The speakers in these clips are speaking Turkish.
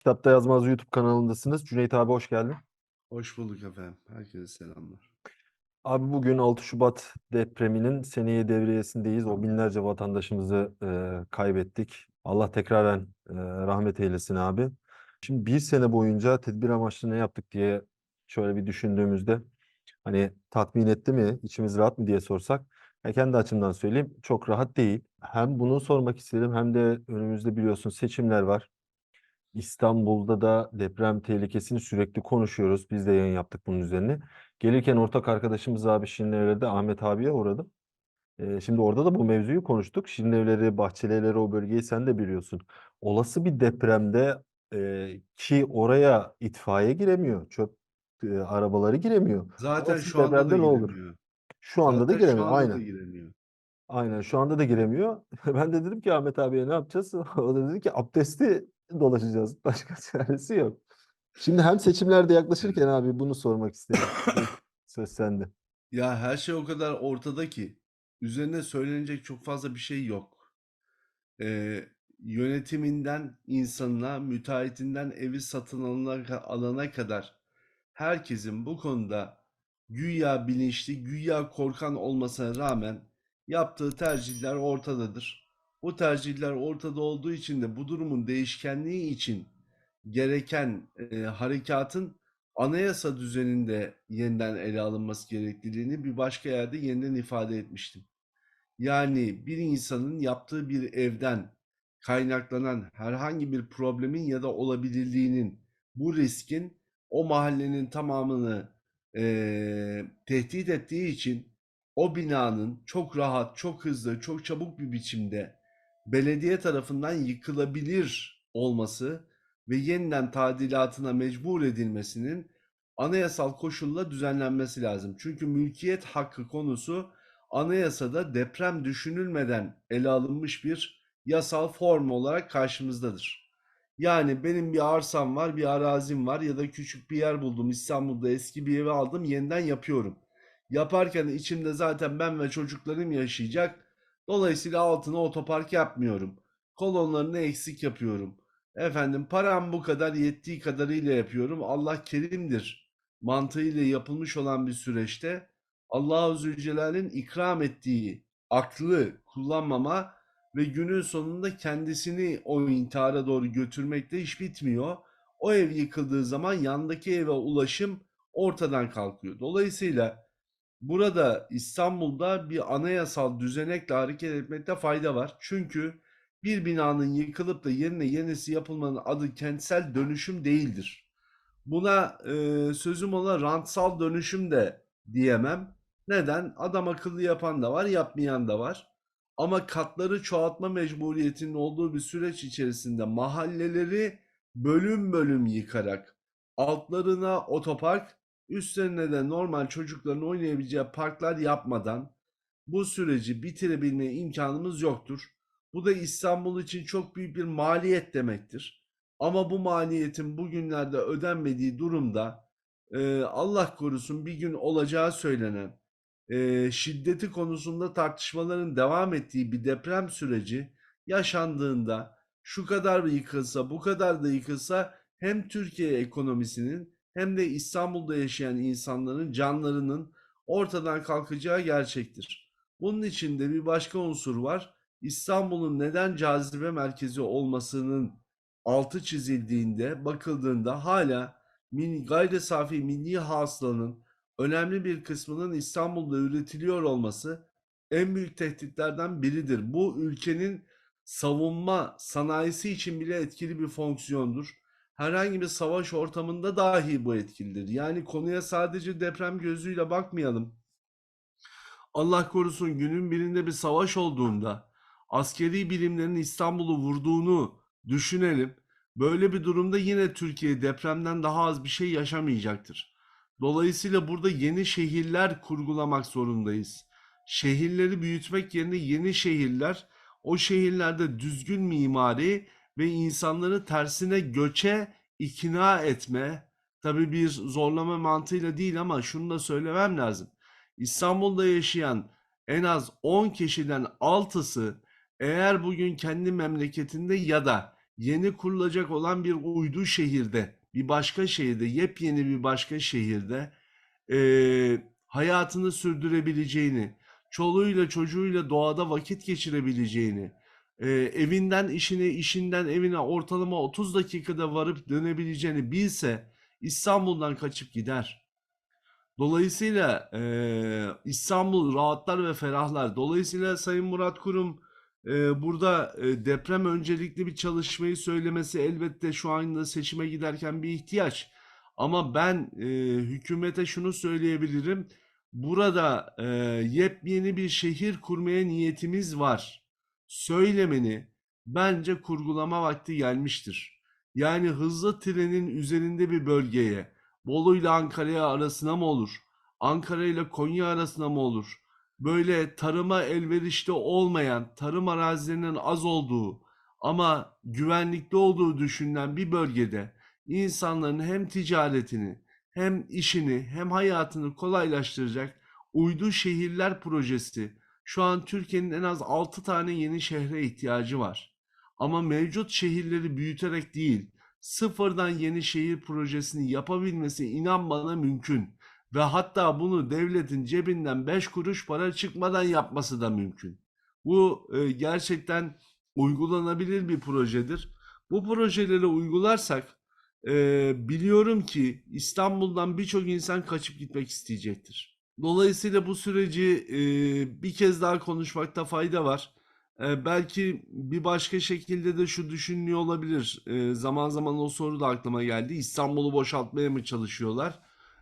Kitapta Yazmaz YouTube kanalındasınız. Cüneyt abi hoş geldin. Hoş bulduk efendim. Herkese selamlar. Abi bugün 6 Şubat depreminin seneye devriyesindeyiz. O binlerce vatandaşımızı e, kaybettik. Allah tekraren e, rahmet eylesin abi. Şimdi bir sene boyunca tedbir amaçlı ne yaptık diye şöyle bir düşündüğümüzde hani tatmin etti mi, içimiz rahat mı diye sorsak ya kendi açımdan söyleyeyim çok rahat değil. Hem bunu sormak istedim hem de önümüzde biliyorsun seçimler var. İstanbul'da da deprem tehlikesini sürekli konuşuyoruz. Biz de yayın yaptık bunun üzerine. Gelirken ortak arkadaşımız abi Şirinevler'de Ahmet abiye uğradım. Ee, şimdi orada da bu mevzuyu konuştuk. Şirinevleri, Bahçelievleri o bölgeyi sen de biliyorsun. Olası bir depremde e, ki oraya itfaiye giremiyor, çöp e, arabaları giremiyor. Zaten Olası şu anda da ne olur? giremiyor. Şu anda da Zaten giremiyor. şu anda da Aynen. giremiyor. Aynen şu anda da giremiyor. Ben de dedim ki Ahmet abiye ne yapacağız? O da dedi ki abdesti dolaşacağız. Başka çaresi yok. Şimdi hem seçimlerde yaklaşırken abi bunu sormak istedim. Söz sende. Ya her şey o kadar ortada ki üzerine söylenecek çok fazla bir şey yok. Ee, yönetiminden insanına, müteahhitinden evi satın alana, alana kadar herkesin bu konuda güya bilinçli, güya korkan olmasına rağmen yaptığı tercihler ortadadır. Bu tercihler ortada olduğu için de bu durumun değişkenliği için gereken e, harekatın anayasa düzeninde yeniden ele alınması gerekliliğini bir başka yerde yeniden ifade etmiştim. Yani bir insanın yaptığı bir evden kaynaklanan herhangi bir problemin ya da olabilirliğinin bu riskin o mahallenin tamamını eee, tehdit ettiği için o binanın çok rahat, çok hızlı, çok çabuk bir biçimde belediye tarafından yıkılabilir olması ve yeniden tadilatına mecbur edilmesinin anayasal koşulla düzenlenmesi lazım. Çünkü mülkiyet hakkı konusu anayasada deprem düşünülmeden ele alınmış bir yasal form olarak karşımızdadır. Yani benim bir arsam var, bir arazim var ya da küçük bir yer buldum. İstanbul'da eski bir evi aldım, yeniden yapıyorum. Yaparken içimde zaten ben ve çocuklarım yaşayacak. Dolayısıyla altına otopark yapmıyorum. Kolonlarını eksik yapıyorum. Efendim param bu kadar yettiği kadarıyla yapıyorum. Allah kerimdir mantığıyla yapılmış olan bir süreçte Allahu Zülcelal'in ikram ettiği aklı kullanmama ve günün sonunda kendisini o intihara doğru götürmekte iş bitmiyor. O ev yıkıldığı zaman yandaki eve ulaşım ortadan kalkıyor. Dolayısıyla burada İstanbul'da bir anayasal düzenekle hareket etmekte fayda var. Çünkü bir binanın yıkılıp da yerine yenisi yapılmanın adı kentsel dönüşüm değildir. Buna e, sözüm ona rantsal dönüşüm de diyemem. Neden? Adam akıllı yapan da var, yapmayan da var. Ama katları çoğaltma mecburiyetinin olduğu bir süreç içerisinde mahalleleri bölüm bölüm yıkarak altlarına otopark, üstlerine de normal çocukların oynayabileceği parklar yapmadan bu süreci bitirebilme imkanımız yoktur. Bu da İstanbul için çok büyük bir maliyet demektir. Ama bu maliyetin bugünlerde ödenmediği durumda e, Allah korusun bir gün olacağı söylenen e, şiddeti konusunda tartışmaların devam ettiği bir deprem süreci yaşandığında şu kadar yıkılsa bu kadar da yıkılsa hem Türkiye ekonomisinin hem de İstanbul'da yaşayan insanların canlarının ortadan kalkacağı gerçektir. Bunun içinde bir başka unsur var. İstanbul'un neden cazibe merkezi olmasının altı çizildiğinde, bakıldığında hala gayri safi milli hasılanın önemli bir kısmının İstanbul'da üretiliyor olması en büyük tehditlerden biridir. Bu ülkenin savunma sanayisi için bile etkili bir fonksiyondur. Herhangi bir savaş ortamında dahi bu etkilidir. Yani konuya sadece deprem gözüyle bakmayalım. Allah korusun günün birinde bir savaş olduğunda askeri birimlerin İstanbul'u vurduğunu düşünelim. Böyle bir durumda yine Türkiye depremden daha az bir şey yaşamayacaktır. Dolayısıyla burada yeni şehirler kurgulamak zorundayız. Şehirleri büyütmek yerine yeni şehirler, o şehirlerde düzgün mimari ve insanları tersine göçe ikna etme, tabii bir zorlama mantığıyla değil ama şunu da söylemem lazım. İstanbul'da yaşayan en az 10 kişiden 6'sı eğer bugün kendi memleketinde ya da yeni kurulacak olan bir uydu şehirde, bir başka şehirde, yepyeni bir başka şehirde eee, hayatını sürdürebileceğini, çoluğuyla çocuğuyla doğada vakit geçirebileceğini, eee, evinden işine, işinden evine ortalama 30 dakikada varıp dönebileceğini bilse İstanbul'dan kaçıp gider. Dolayısıyla eee, İstanbul rahatlar ve ferahlar. Dolayısıyla Sayın Murat Kurum eee, burada eee, deprem öncelikli bir çalışmayı söylemesi elbette şu anda seçime giderken bir ihtiyaç. Ama ben eee, hükümete şunu söyleyebilirim. Burada eee, yepyeni bir şehir kurmaya niyetimiz var. Söylemeni bence kurgulama vakti gelmiştir. Yani hızlı trenin üzerinde bir bölgeye, Bolu ile Ankara'ya arasına mı olur? Ankara ile Konya arasına mı olur? Böyle tarıma elverişli olmayan, tarım arazilerinin az olduğu ama güvenlikli olduğu düşünülen bir bölgede insanların hem ticaretini, hem işini, hem hayatını kolaylaştıracak uydu şehirler projesi şu an Türkiye'nin en az 6 tane yeni şehre ihtiyacı var. Ama mevcut şehirleri büyüterek değil, sıfırdan yeni şehir projesini yapabilmesi inan bana mümkün. Ve hatta bunu devletin cebinden 5 kuruş para çıkmadan yapması da mümkün. Bu e, gerçekten uygulanabilir bir projedir. Bu projeleri uygularsak e, biliyorum ki İstanbul'dan birçok insan kaçıp gitmek isteyecektir. Dolayısıyla bu süreci e, bir kez daha konuşmakta fayda var. E, belki bir başka şekilde de şu düşünülüyor olabilir. E, zaman zaman o soru da aklıma geldi. İstanbul'u boşaltmaya mı çalışıyorlar?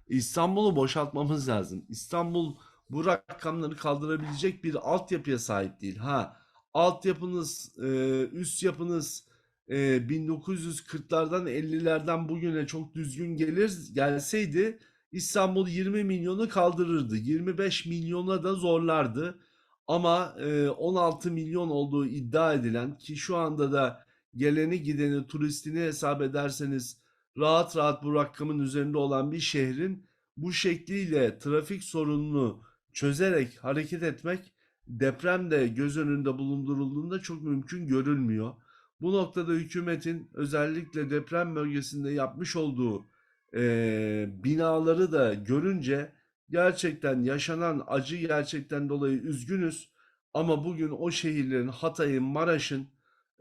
İstanbul'u boşaltmamız lazım. İstanbul bu rakamları kaldırabilecek bir altyapıya sahip değil. Ha, altyapınız, e, üst yapınız e, 1940'lardan 50'lerden bugüne çok düzgün gelir gelseydi İstanbul 20 milyonu kaldırırdı. 25 milyona da zorlardı. Ama e, 16 milyon olduğu iddia edilen ki şu anda da geleni gideni turistini hesap ederseniz rahat rahat bu rakamın üzerinde olan bir şehrin bu şekliyle trafik sorununu çözerek hareket etmek depremde göz önünde bulundurulduğunda çok mümkün görülmüyor. Bu noktada hükümetin özellikle deprem bölgesinde yapmış olduğu eee, binaları da görünce gerçekten yaşanan acı gerçekten dolayı üzgünüz. Ama bugün o şehirlerin Hatay'ın, Maraş'ın,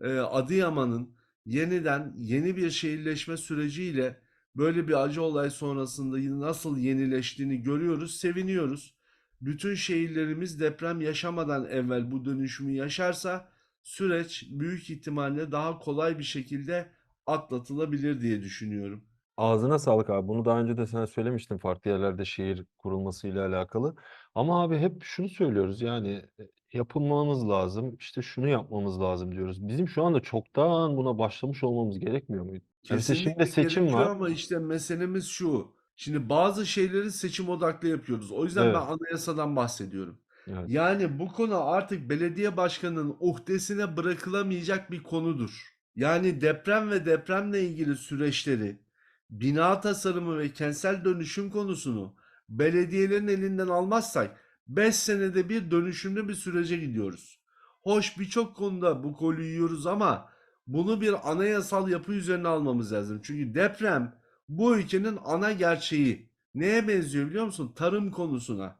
eee, Adıyaman'ın yeniden yeni bir şehirleşme süreciyle böyle bir acı olay sonrasında nasıl yenileştiğini görüyoruz, seviniyoruz. Bütün şehirlerimiz deprem yaşamadan evvel bu dönüşümü yaşarsa süreç büyük ihtimalle daha kolay bir şekilde atlatılabilir diye düşünüyorum. Ağzına sağlık abi. Bunu daha önce de sana söylemiştim farklı yerlerde şehir kurulmasıyla alakalı. Ama abi hep şunu söylüyoruz yani e, yapılmamız lazım, işte şunu yapmamız lazım diyoruz. Bizim şu anda çoktan buna başlamış olmamız gerekmiyor muydu? Şimdi Kesinlikle seçim gerekiyor var. ama işte meselemiz şu. Şimdi bazı şeyleri seçim odaklı yapıyoruz. O yüzden ben Evet, anayasadan bahsediyorum. evet. Yani bu konu artık belediye başkanının uhdesine bırakılamayacak bir konudur. Yani deprem ve depremle ilgili süreçleri, bina tasarımı ve kentsel dönüşüm konusunu belediyelerin elinden almazsak 5 senede bir dönüşümlü bir sürece gidiyoruz. Hoş birçok konuda bu golü yiyoruz ama bunu bir anayasal yapı üzerine almamız lazım. Çünkü deprem bu ülkenin ana gerçeği. Neye benziyor biliyor musun? Tarım konusuna.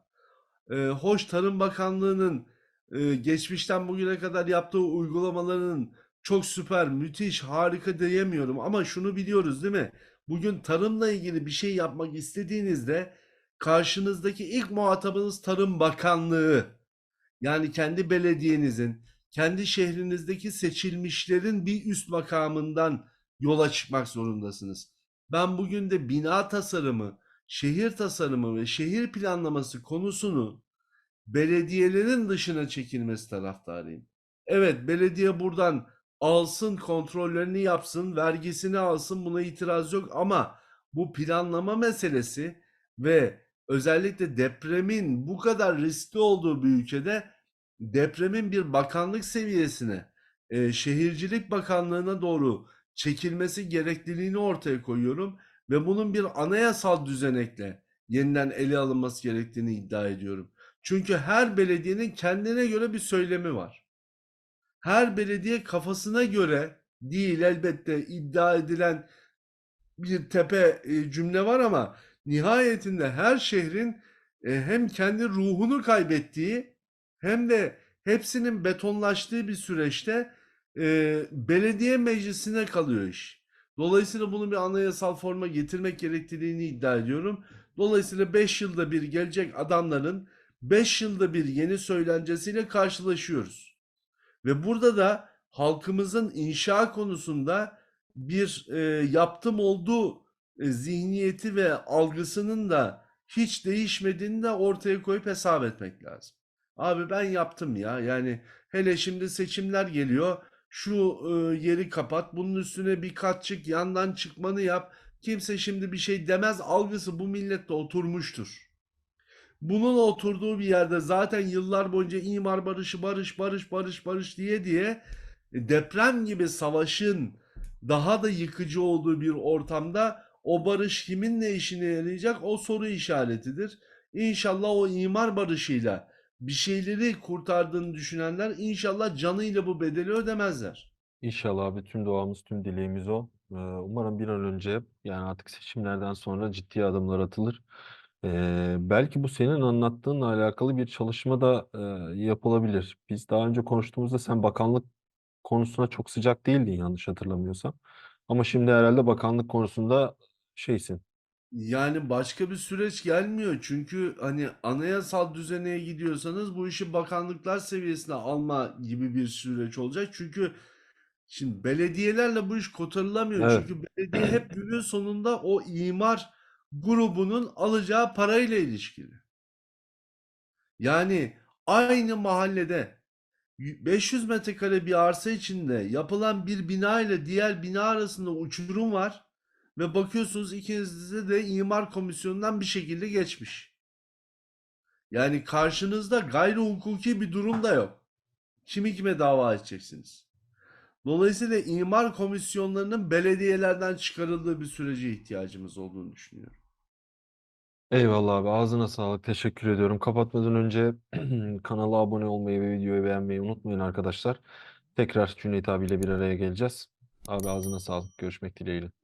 Ee, hoş Tarım Bakanlığı'nın e, geçmişten bugüne kadar yaptığı uygulamaların çok süper, müthiş, harika diyemiyorum ama şunu biliyoruz değil mi? Bugün tarımla ilgili bir şey yapmak istediğinizde karşınızdaki ilk muhatabınız Tarım Bakanlığı. Yani kendi belediyenizin, kendi şehrinizdeki seçilmişlerin bir üst makamından yola çıkmak zorundasınız. Ben bugün de bina tasarımı, şehir tasarımı ve şehir planlaması konusunu belediyelerin dışına çekilmesi taraftarıyım. Evet, belediye buradan alsın, kontrollerini yapsın, vergisini alsın, buna itiraz yok ama bu planlama meselesi ve özellikle depremin bu kadar riskli olduğu bir ülkede depremin bir bakanlık seviyesine, e, Şehircilik Bakanlığı'na doğru çekilmesi gerekliliğini ortaya koyuyorum ve bunun bir anayasal düzenekle yeniden ele alınması gerektiğini iddia ediyorum. Çünkü her belediyenin kendine göre bir söylemi var. Her belediye kafasına göre değil elbette iddia edilen bir tepe e, cümle var ama nihayetinde her şehrin e, hem kendi ruhunu kaybettiği hem de hepsinin betonlaştığı bir süreçte e, belediye meclisine kalıyor iş. Dolayısıyla bunu bir anayasal forma getirmek gerektiğini iddia ediyorum. Dolayısıyla 5 yılda bir gelecek adamların 5 yılda bir yeni söylencesiyle karşılaşıyoruz. Ve burada da halkımızın inşa konusunda bir e, yaptım olduğu e, zihniyeti ve algısının da hiç değişmediğini de ortaya koyup hesap etmek lazım. Abi ben yaptım ya. Yani hele şimdi seçimler geliyor. Şu e, yeri kapat, bunun üstüne bir kat yandan çıkmanı yap. Kimse şimdi bir şey demez algısı bu millette oturmuştur. Bunun oturduğu bir yerde zaten yıllar boyunca imar barışı, barış, barış, barış, barış diye diye deprem gibi savaşın daha da yıkıcı olduğu bir ortamda o barış kimin ne işine yarayacak o soru işaretidir. İnşallah o imar barışıyla bir şeyleri kurtardığını düşünenler inşallah canıyla bu bedeli ödemezler. İnşallah abi tüm duamız, tüm dileğimiz o. Ee, umarım bir an önce yani artık seçimlerden sonra ciddi adımlar atılır. Ee, belki bu senin anlattığınla alakalı bir çalışma da e, yapılabilir. Biz daha önce konuştuğumuzda sen bakanlık konusuna çok sıcak değildin yanlış hatırlamıyorsam. Ama şimdi herhalde bakanlık konusunda şeysin. Yani başka bir süreç gelmiyor. Çünkü hani anayasal düzeneye gidiyorsanız bu işi bakanlıklar seviyesine alma gibi bir süreç olacak. Çünkü şimdi belediyelerle bu iş kotarılamıyor. Evet. Çünkü belediye hep günün sonunda o imar grubunun alacağı parayla ilişkili. Yani aynı mahallede 500 metrekare bir arsa içinde yapılan bir bina ile diğer bina arasında uçurum var ve bakıyorsunuz ikinizde de imar komisyonundan bir şekilde geçmiş. Yani karşınızda gayri hukuki bir durum da yok. Kimi kime dava edeceksiniz? Dolayısıyla imar komisyonlarının belediyelerden çıkarıldığı bir sürece ihtiyacımız olduğunu düşünüyorum. Eyvallah abi ağzına sağlık teşekkür ediyorum. Kapatmadan önce kanala abone olmayı ve videoyu beğenmeyi unutmayın arkadaşlar. Tekrar Cüneyt abiyle bir araya geleceğiz. Abi ağzına sağlık. Görüşmek dileğiyle.